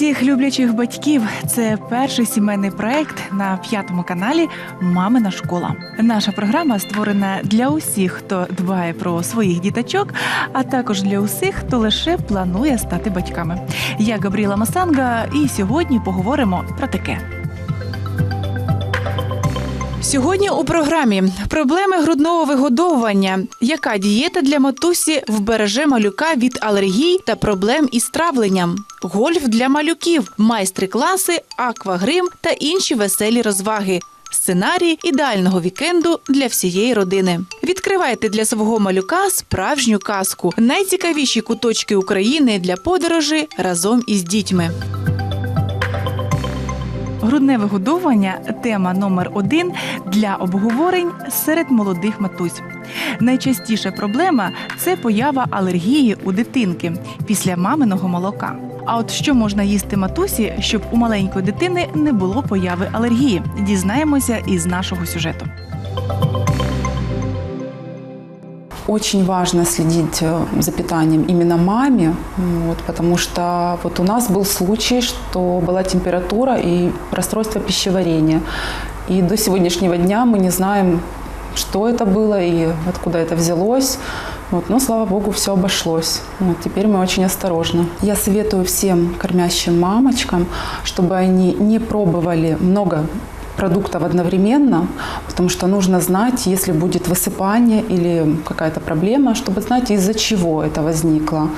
Усіх люблячих батьків. Це перший сімейний проект на п'ятому каналі Мамина школа. Наша програма створена для усіх, хто дбає про своїх діточок, а також для усіх, хто лише планує стати батьками. Я Габріла Масанга, і сьогодні поговоримо про таке. Сьогодні у програмі проблеми грудного вигодовування. Яка дієта для матусі вбереже малюка від алергій та проблем із травленням? Гольф для малюків, майстри-класи, аквагрим та інші веселі розваги. Сценарій ідеального вікенду для всієї родини. Відкривайте для свого малюка справжню казку. Найцікавіші куточки України для подорожі разом із дітьми. Грудне вигодовування тема номер один для обговорень серед молодих матусь. Найчастіша проблема це поява алергії у дитинки після маминого молока. А от що можна їсти матусі, щоб у маленької дитини не було появи алергії? Дізнаємося із нашого сюжету. Очень важно следить э, за питанием именно маме, вот, потому что вот у нас был случай, что была температура и расстройство пищеварения. И до сегодняшнего дня мы не знаем, что это было и откуда это взялось. Вот, но, слава богу, все обошлось. Вот, теперь мы очень осторожны. Я советую всем кормящим мамочкам, чтобы они не пробовали много продуктов одновременно, потому что нужно знать, если будет высыпание или какая-то проблема, чтобы знать, из-за чего это возникло.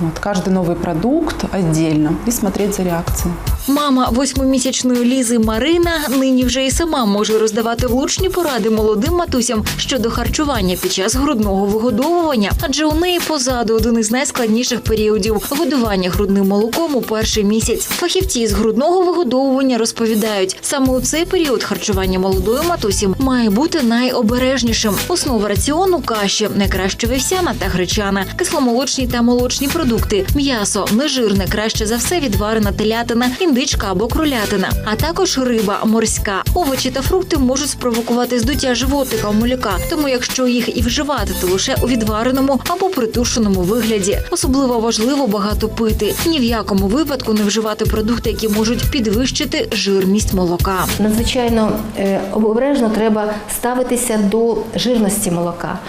Вот, каждый новый продукт отдельно и смотреть за реакцией. Мама восьмимісячної Лізи Марина нині вже і сама може роздавати влучні поради молодим матусям щодо харчування під час грудного вигодовування, адже у неї позаду один із найскладніших періодів годування грудним молоком у перший місяць. Фахівці з грудного вигодовування розповідають, саме у цей період харчування молодої матусі має бути найобережнішим. Основа раціону каші найкраще вівсяна та гречана, кисломолочні та молочні продукти, м'ясо, нежирне, краще за все відварена телятина, індичка або кролятина, а також риба морська. Овочі та фрукти можуть спровокувати здуття животика у малюка, тому якщо їх і вживати, то лише у відвареному або притушеному вигляді. Особливо важливо багато пити. Ні в якому випадку не вживати продукти, які можуть підвищити жирність молока. Надзвичайно е, обережно треба ставитися до жирності молока.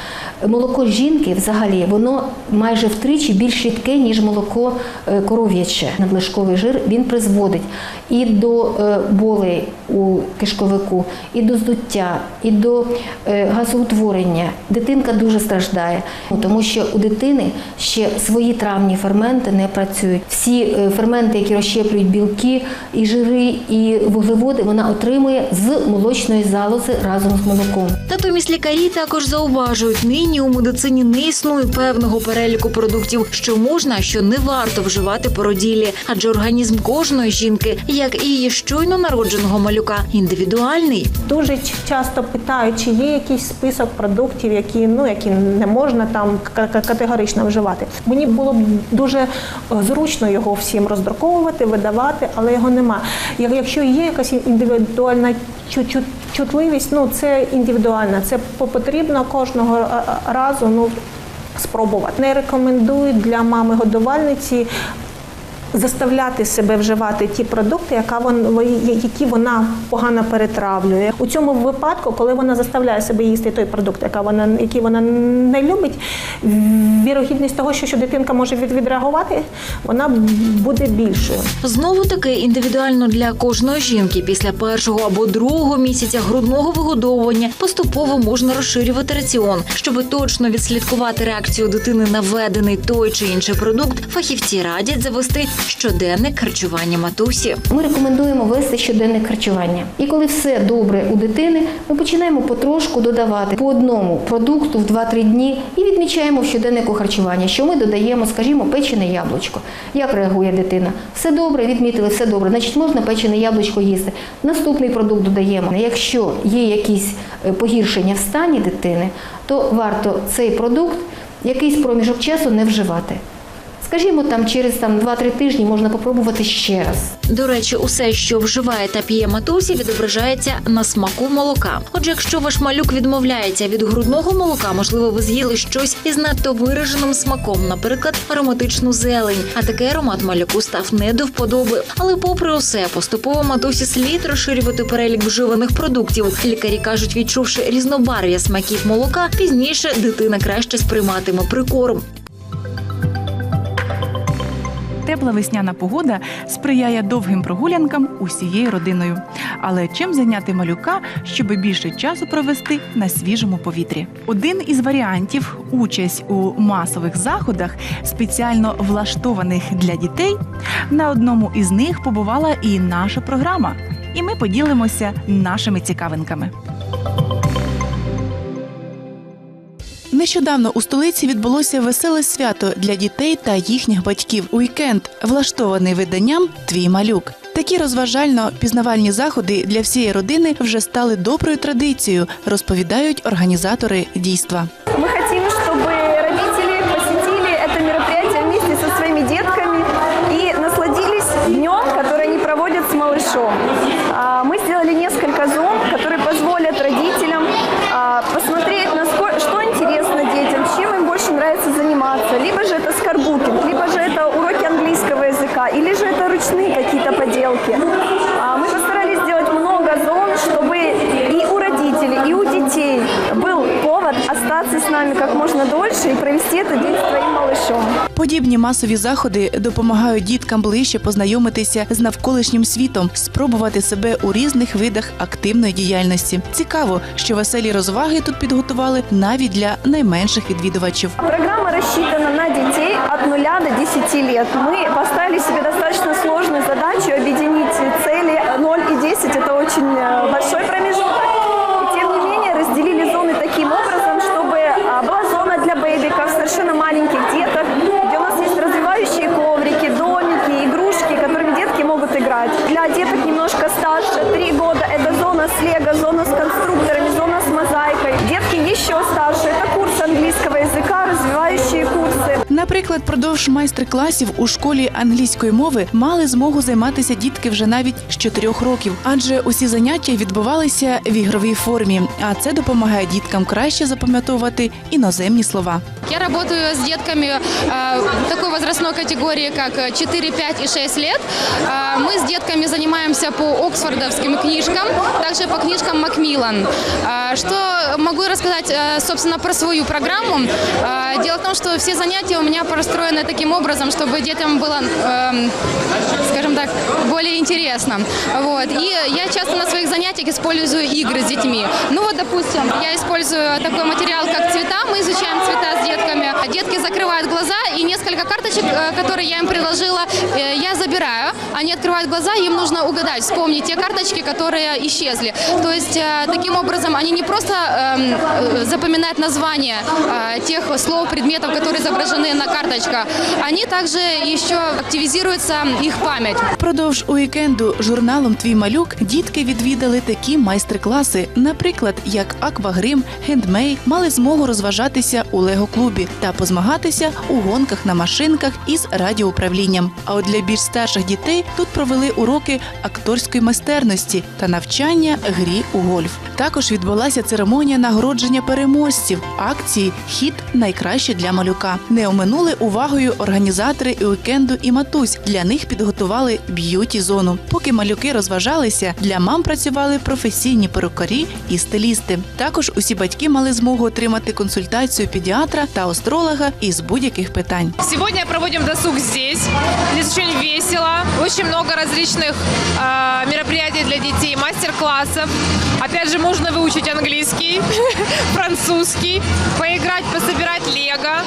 Молоко жінки взагалі воно майже втричі більш рідке, ніж молоко е, коров'яче. Надлишковий жир він призводить і до е, болей у кишковику, і до здуття, і до е, газоутворення. Дитинка дуже страждає, тому що у дитини ще свої травні ферменти не працюють. Всі е, ферменти, які розщеплюють білки, і жири, і вуглеводи, вона отримує з молочної залози разом з молоком. Натомість лікарі також зауважують, нині у медицині не існує певного переліку продуктів, що можна, а що не варто вживати породілі, адже організм кожної жінки, як і її щойно народженого малюка, індивідуальний. Дуже часто питають, чи є якийсь список продуктів, які ну які не можна там категорично вживати. Мені було б дуже е, зручно його всім роздруковувати, видавати, але його нема. Якщо є якась індивідуальна чу- чу- чутливість, ну це індивідуальна. Це потрібно кожного е, е, разу. Ну спробувати. Не рекомендують для мами годувальниці заставляти себе вживати ті продукти, яка вон, які вона погано перетравлює. У цьому випадку, коли вона заставляє себе їсти той продукт, яка вона, який вона не любить, вірогідність того, що, що дитинка може від, відреагувати, вона буде більшою. Знову таки індивідуально для кожної жінки після першого або другого місяця грудного вигодовування поступово можна розширювати раціон, щоб точно відслідкувати реакцію дитини на введений той чи інший продукт. Фахівці радять завести щоденник харчування матусі. Ми рекомендуємо вести щоденне харчування. І коли все добре у дитини, ми починаємо потрошку додавати по одному продукту в 2-3 дні і відмічаємо в щоденнику харчування, що ми додаємо, скажімо, печене яблучко. Як реагує дитина? Все добре, відмітили, все добре. Значить, можна печене яблучко їсти. Наступний продукт додаємо. Якщо є якісь е, погіршення в стані дитини, то варто цей продукт якийсь проміжок часу не вживати. Скажімо, там через там 2-3 тижні можна попробувати ще раз. До речі, усе, що вживає та п'є матусі, відображається на смаку молока. Отже, якщо ваш малюк відмовляється від грудного молока, можливо, ви з'їли щось із надто вираженим смаком, наприклад, ароматичну зелень. А такий аромат малюку став не до вподоби. Але, попри усе, поступово матусі слід розширювати перелік вживаних продуктів. Лікарі кажуть, відчувши різнобарв'я смаків молока, пізніше дитина краще сприйматиме прикорм. Тепла весняна погода сприяє довгим прогулянкам усією родиною. Але чим зайняти малюка, щоб більше часу провести на свіжому повітрі? Один із варіантів участь у масових заходах, спеціально влаштованих для дітей. На одному із них побувала і наша програма. І ми поділимося нашими цікавинками. Нещодавно у столиці відбулося веселе свято для дітей та їхніх батьків. Уікенд, влаштований виданням Твій малюк. Такі розважально-пізнавальні заходи для всієї родини вже стали доброю традицією, розповідають організатори дійства. Мы хотим, чтобы родители посетили это мероприятие вместе со своими детками и насладились днем, который они проводят с малышом. Ручные какие-то поделки. остаться с нами как можно дольше и провести этот день с твоим малышом. Подібні масові заходи допомагають діткам ближче познайомитися з навколишнім світом, спробувати себе у різних видах активної діяльності. Цікаво, що веселі розваги тут підготували навіть для найменших відвідувачів. Программа рассчитана на детей от 0 до 10 лет. Мы поставили себе достаточно сложную задачу объединить цели 0 и 10. Это очень Наприклад, продовж майстер-класів у школі англійської мови мали змогу займатися дітки вже навіть з чотирьох років, адже усі заняття відбувалися в ігровій формі, а це допомагає діткам краще запам'ятовувати іноземні слова. Я работаю с детками э, такой возрастной категории, как 4, 5 и 6 лет. Э, мы с детками занимаемся по оксфордовским книжкам, также по книжкам Макмиллан. Э, что могу рассказать, собственно, про свою программу? Дело в том, что все занятия у меня простроены таким образом, чтобы детям было, эм, скажем так, более интересно. Вот. И я часто на своих занятиях использую игры с детьми. Ну вот, допустим, я использую такой материал, как цвета. Мы изучаем цвета с детками. Детки закрывают глаза, и несколько карточек, э, которые я им предложила, э, я забираю. Они открывают глаза, им нужно угадать, вспомнить те карточки, которые исчезли. То есть э, таким образом они не просто эм, э, запоминают название э, тех слов, предметов, которые изображены на карточках, они также еще активизируется их память. Впродовж уікенду журналом Твій малюк дітки відвідали такі майстер-класи, наприклад, як аквагрим, гендмейд, мали змогу розважатися у лего-клубі та позмагатися у гонках на машинках із радіоуправлінням. А от для більш старших дітей тут провели уроки акторської майстерності та навчання грі у гольф. Також відбулася церемонія нагородження переможців акції Хіт найкраще для малюка. Не оминули увагою організатори уікенду і матусь. Для них підготували б'юті зону. Поки малюки розважалися, для мам працювали професійні перукарі і стилісти. Також усі батьки мали змогу отримати консультацію педіатра та астролога із будь-яких питань. Сегодня проводим досуг здесь. Здесь очень весело. Очень много различных э, мероприятий для детей, мастер-классов. Опять же, можно выучить английский, французский, поиграть, пособирать лего,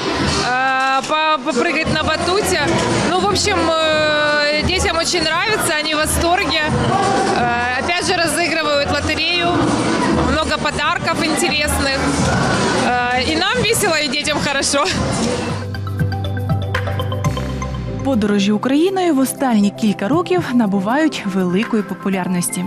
попрыгать на батуте. Ну, в общем, э, детям очень нравится, они в восторге. Э, опять же, разыгрывают лотерею. Много подарков интересных. Э, и нам весело, и детям хорошо. Подорожі Україною в останні кілька років набувають великої популярності.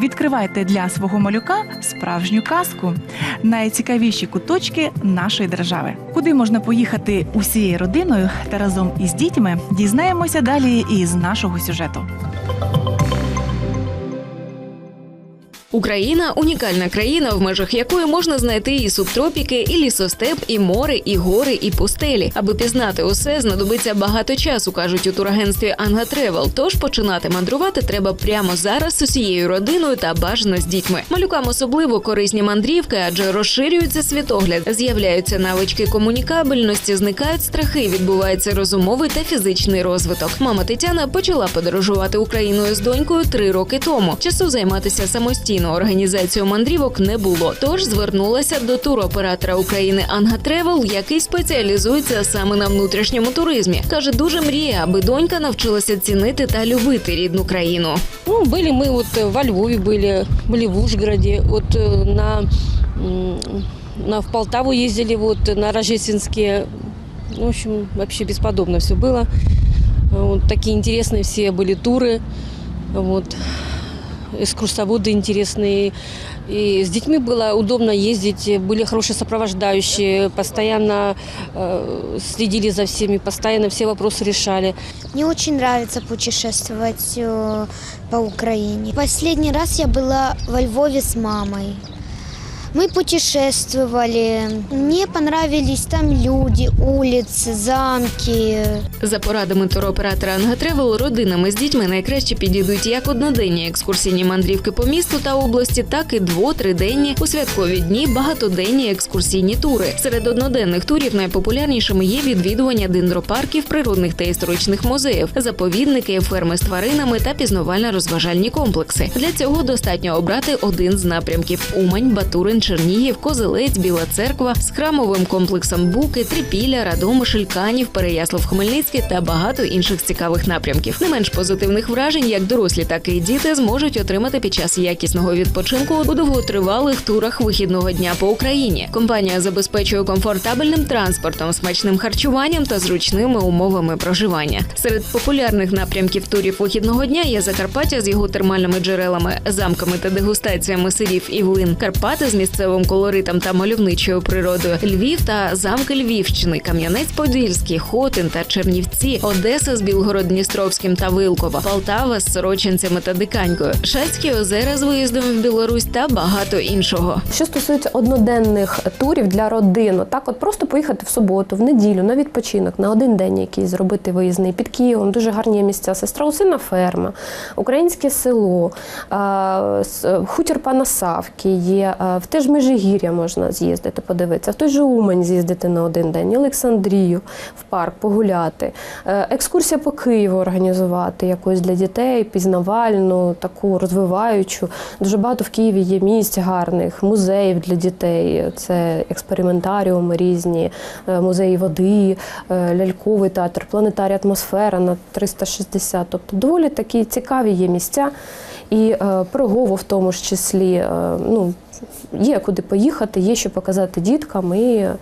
Відкривайте для свого малюка справжню казку, найцікавіші куточки нашої держави. Куди можна поїхати усією родиною та разом із дітьми, дізнаємося далі із нашого сюжету. Україна унікальна країна, в межах якої можна знайти і субтропіки, і лісостеп, і море, і гори, і пустелі. Аби пізнати усе, знадобиться багато часу, кажуть у турагентстві Анга Тревел. Тож починати мандрувати треба прямо зараз з усією родиною та бажано з дітьми. Малюкам особливо корисні мандрівки, адже розширюється світогляд, з'являються навички комунікабельності, зникають страхи, відбувається розумовий та фізичний розвиток. Мама Тетяна почала подорожувати Україною з донькою три роки тому. Часу займатися самостійно організацією мандрівок не було. Тож звернулася до туроператора України Анга Тревел, який спеціалізується саме на внутрішньому туризмі. каже, дуже мріє, аби донька навчилася цінити та любити рідну країну. Ну, были мы вот э, во Львове были, были в Ужгороде, вот э, на, м, на в Полтаву ездили, вот э, на Рождественские. В общем, вообще бесподобно все было. Вот такие интересные все были туры, вот экскурсоводы интересные. И с детьми было удобно ездить, были хорошие сопровождающие, постоянно э, следили за всеми, постоянно все вопросы решали. Мне очень нравится путешествовать э, по Украине. Последний раз я была во Львове с мамой. Мы путешествовали. Мне понравились там люди, улицы, замки. За порадами туроператора Анга Тревел родинами з дітьми найкраще підійдуть як одноденні екскурсійні мандрівки по місту та області, так і дво-триденні у святкові дні багатоденні екскурсійні тури. Серед одноденних турів найпопулярнішими є відвідування дендропарків, природних та історичних музеїв, заповідники, ферми з тваринами та пізнавально-розважальні комплекси. Для цього достатньо обрати один з напрямків: Умань, Батурин, Чернігів, Козелець, Біла Церква з храмовим комплексом Буки, Трипілля, Радомишль, Канів, Переяслав Хмельницький та багато інших цікавих напрямків. Не менш позитивних вражень, як дорослі, так і діти зможуть отримати під час якісного відпочинку у довготривалих турах вихідного дня по Україні. Компанія забезпечує комфортабельним транспортом, смачним харчуванням та зручними умовами проживання. Серед популярних напрямків турів вихідного дня є Закарпаття з його термальними джерелами, замками та дегустаціями сирів і влин, Карпати з місцевим колоритом та мальовничою природою, Львів та замки Львівщини, Кам'янець-Подільський, Хотин та Чернівці, Одеса з Білгород-Дністровським та Вилково, Полтава з Сорочинцями та Диканькою, Шацькі озера з виїздом в Білорусь та багато іншого. Що стосується одноденних турів для родин, так от просто поїхати в суботу, в неділю на відпочинок на один день якийсь зробити виїзний під Києвом. Дуже гарні місця. Сестраусина ферма, українське село, хутір пана Савки є. а, В те ж Межигір'я можна з'їздити, подивитися, в той же Умань з'їздити на один день, Олександрію в парк погуляти, Е, екскурсія по Києву організувати якусь для дітей, пізнавальну, таку розвиваючу. Дуже багато в Києві є місць гарних, музеїв для дітей. Це експериментаріуми різні, е, музеї води, е, ляльковий театр, планетарій атмосфера на 360. Тобто доволі такі цікаві є місця І е, Пирогово в тому ж числі. е, Ну, Є куди поїхати, є що показати діткам, і е,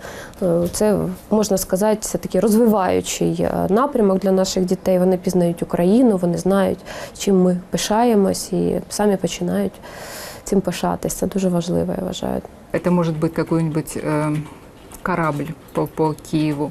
це можна сказати, це такий розвиваючий е, напрямок для наших дітей. Вони пізнають Україну, вони знають, чим ми пишаємось, і самі починають цим пишатись. Це дуже важливо, я вважаю. Это может быть какой-нибудь э, корабль по, по Киеву,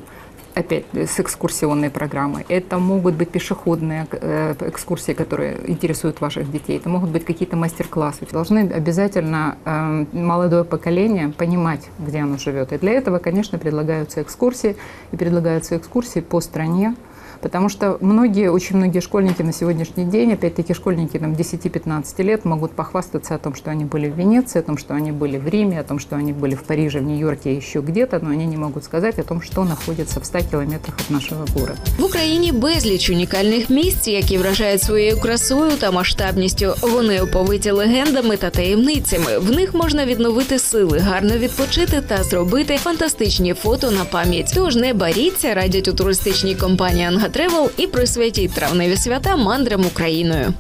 опять с экскурсионной программой. Это могут быть пешеходные э, экскурсии, которые интересуют ваших детей. Это могут быть какие-то мастер-классы. Должны обязательно э, молодое поколение понимать, где оно живет. И для этого, конечно, предлагаются экскурсии. И предлагаются экскурсии по стране, Потому что многие, очень многие школьники на сегодняшний день, опять-таки школьники там, 10-15 лет, могут похвастаться о том, что они были в Венеции, о том, что они были в Риме, о том, что они были в Париже, в Нью-Йорке и еще где-то, но они не могут сказать о том, что находится в 100 километрах от нашего города. В Україні безліч унікальних місць, які вражають своєю красою та масштабністю. Вони оповиті легендами та таємницями. В них можна відновити сили, гарно відпочити та зробити фантастичні фото на пам'ять. Тож не баріться, радять у туристичній компанії Анга Тревел і присвятіть травневі свята мандрам Україною.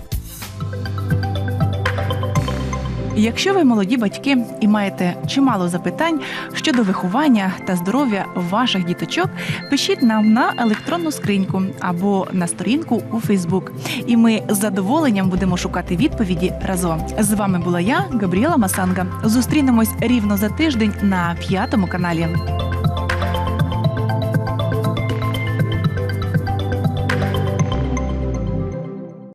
Якщо ви молоді батьки і маєте чимало запитань щодо виховання та здоров'я ваших діточок, пишіть нам на електронну скриньку або на сторінку у Фейсбук. І ми з задоволенням будемо шукати відповіді разом. З вами була я, Габріела Масанга. Зустрінемось рівно за тиждень на п'ятому каналі.